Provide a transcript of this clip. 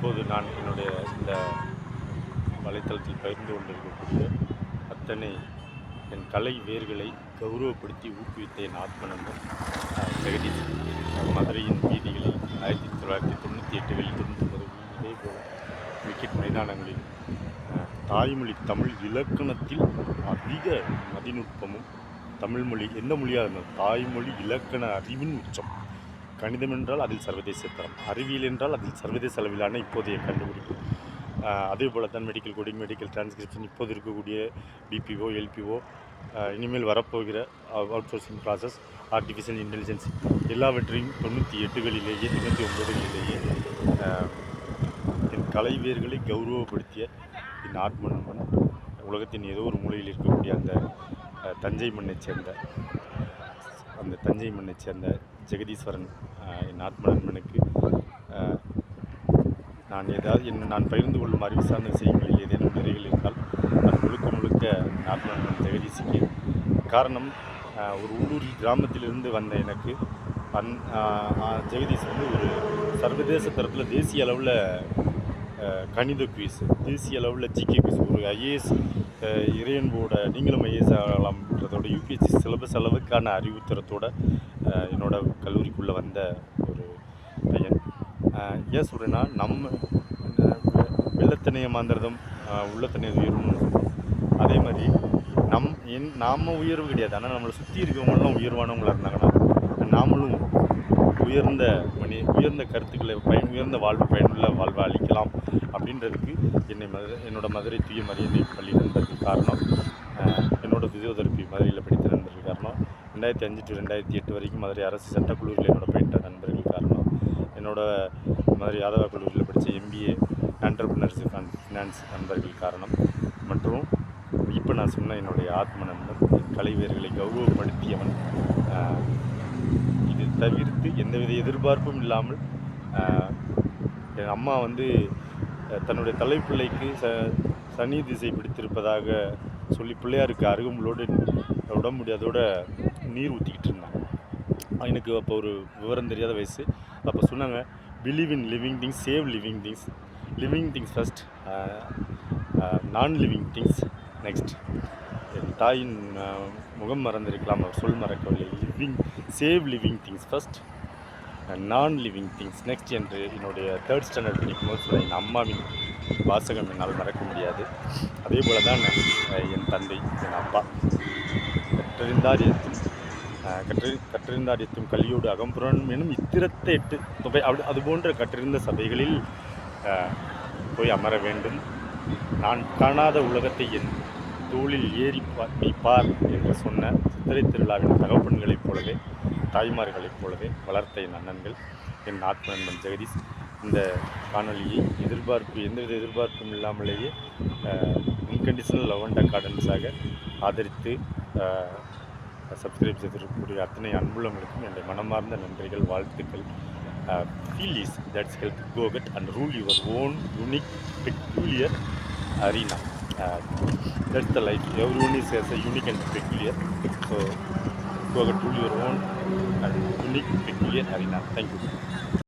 இப்போது நான் என்னுடைய இந்த வலைத்தளத்தில் பகிர்ந்து கொண்டிருக்கக்கூடிய அத்தனை என் கலை வேர்களை கௌரவப்படுத்தி ஊக்குவித்த என் ஜெகதீஷ். மதுரையின் வீதிகளில் ஆயிரத்தி தொள்ளாயிரத்தி தொண்ணூற்றி எட்டுகளில் தொண்ணூற்றி இதே போல் கிரிக்கெட் மைதானங்களில் தாய்மொழி தமிழ் இலக்கணத்தில் அதிக மதிநுட்பமும் தமிழ்மொழி என்ன எந்த மொழியாக இருந்தாலும் தாய்மொழி இலக்கண அறிவின் உச்சம். கணிதம் என்றால் அதில் சர்வதேச தரம் அறிவியல் என்றால் அதில் சர்வதேச அளவிலான இப்போதைய கண்டுபிடிப்பு. அதே போல் தான் மெடிக்கல் கோடிங் மெடிக்கல் டிரான்ஸ்கிரிப்ஷன் இப்போது இருக்கக்கூடிய பிபிஓ எல்பிஓ இனிமேல் வரப்போகிற outsourcing process artificial intelligence எல்லாவற்றையும் தொண்ணூற்றி எட்டுகளிலேயே தொண்ணூற்றி ஒன்பதுகளிலேயே என் கலைவேர்களை கௌரவப்படுத்திய என் ஆத்ம நண்பன் உலகத்தின் ஏதோ ஒரு மூலையில் இருக்கக்கூடிய அந்த தஞ்சை மண்ணைச் சேர்ந்த அந்த தஞ்சை மண்ணைச் சேர்ந்த ஜெகதீஸ்வரன் என் ஆத்ம நண்பனுக்கு நான் ஏதாவது என் நான் பகிர்ந்து கொள்ளும் அறிவுசார்ந்த விஷயங்களில் ஏதேனும் நிறைகள் இருந்தால் அது முழுக்க முழுக்க ஆத்ம நண்பன் ஜெகதீஷுக்கு காரணம். ஒரு உள்ளூர் கிராமத்திலிருந்து வந்த எனக்கு அந் ஆஹ் ஜெகதீஷ் வந்து ஒரு சர்வதேச தரத்தில் தேசிய அளவில் கணித குவிஸ் தேசிய அளவில் ஜிகே குவிஸ் ஒரு ஐஏஎஸ் இறையன்போட நீங்களும் ஐஏஎஸ் ஆகலாம்ன்றதோட யூபிஎஸ்சி சிலபஸ் அளவுக்கான அறிவுத்தரத்தோட என்னோடய கல்லூரிக்குள்ளே வந்த ஒரு பையன் ஏன் சொல்கிறேன்னா நம்ம வெள்ளத்தினைய மாந்திரதம் உள்ளத்தனைய உயர்வுன்னு சொல்றோம். அதே மாதிரி நம் என் நாம உயர்வு கிடையாது ஆனால் நம்மளை சுற்றி இருக்கிறவங்களும் உயர்வானவங்களாக இருந்தாங்கன்னா நாமளும் உயர்ந்த மணி உயர்ந்த கருத்துக்களை பயன் உயர்ந்த வாழ்வு பயனுள்ள வாழ்வை அளிக்கலாம் அப்படின்றதுக்கு என்னை மதுரை என்னோட மதுரை தூய மரியாதை பள்ளி நண்பர்கள் காரணம். என்னோட ஃபிசியோதெரப்பி மதுரையில் படித்த நண்பர்கள் காரணம். ரெண்டாயிரத்தி அஞ்சு டு ரெண்டாயிரத்தி எட்டு வரைக்கும் மதுரை அரசு சட்டக்கல்லூரியில் என்னோட பயின்ற நண்பர்கள் காரணம். என்னோட மதுரை யாதவா கல்லூரியில் படித்த எம்பிஏ ஆண்டர்பிரினர்ஸ் அண்ட் ஃபினான்ஸ் நண்பர்கள் காரணம். மற்றும் இப்போ நான் சொன்ன என்னுடைய ஆத்ம நண்பன் கலைவீரர்களை கௌரவப்படுத்தியவன் தவிர்த்து எந்தவித எதிர்பார்ப்பும் இல்லாமல் என் அம்மா வந்து தன்னுடைய தலைப்பிள்ளைக்கு ச சனி திசை பிடித்திருப்பதாக சொல்லி பிள்ளையாருக்கு அருகம்புலோடு உடம்பு முடியாதோட நீர் ஊற்றிக்கிட்டு இருந்தாங்க. எனக்கு அப்போ ஒரு விவரம் தெரியாத வயசு. அப்போ சொன்னாங்க believe in living things save living things living things first நான் லிவிங் திங்ஸ் நெக்ஸ்ட் என் தாயின் முகம் மறந்திருக்கலாம் அவர் சொல் மறக்கவில்லை. Living save living things first நான் லிவிங் திங்ஸ் நெக்ஸ்ட் என்று என்னுடைய தேர்ட் ஸ்டாண்டர்ட் படிக்கும்போது சொன்ன என் அம்மாவின் வாசகம் என்னால் மறக்க முடியாது. அதே போல தான் என் தந்தை என் அப்பா. கற்றறிந்தார் எத்தும் கற்று கற்றறிந்தார் எத்தும் கல்வியோடு அகம்புறம் எனும் இத்திரத்தை எட்டு தொகை அப்படி அது போன்ற கற்றிருந்த சபைகளில் போய் அமர வேண்டும். நான் காணாத உலகத்தை என் தோளில் ஏறி பார் நீ பார் என்று சொன்ன சித்திரை திருவிழாவின் தகப்பன்களைப் போலவே தாய்மார்களைப் போலவே வளர்த்த என் அண்ணன்கள் என் ஆத்ம நண்பன் ஜெகதீஷ் இந்த காணொளியை எதிர்பார்ப்பு எந்தவித எதிர்பார்ப்பும் இல்லாமலேயே அன்கண்டிஷனல் லவ் அண்ட் அக்கார்டன்ஸாக ஆதரித்து சப்ஸ்கிரைப் செய்திருக்கக்கூடிய அத்தனை அன்புள்ளவங்களுக்கும் என்னுடைய மனமார்ந்த நன்றிகள் வாழ்த்துக்கள். Feel is that's health கோகட் and rule your own unique peculiar arena Uh, that's the life. Everyone is has a unique and peculiar. So go to your own and unique peculiar arena. Thank you.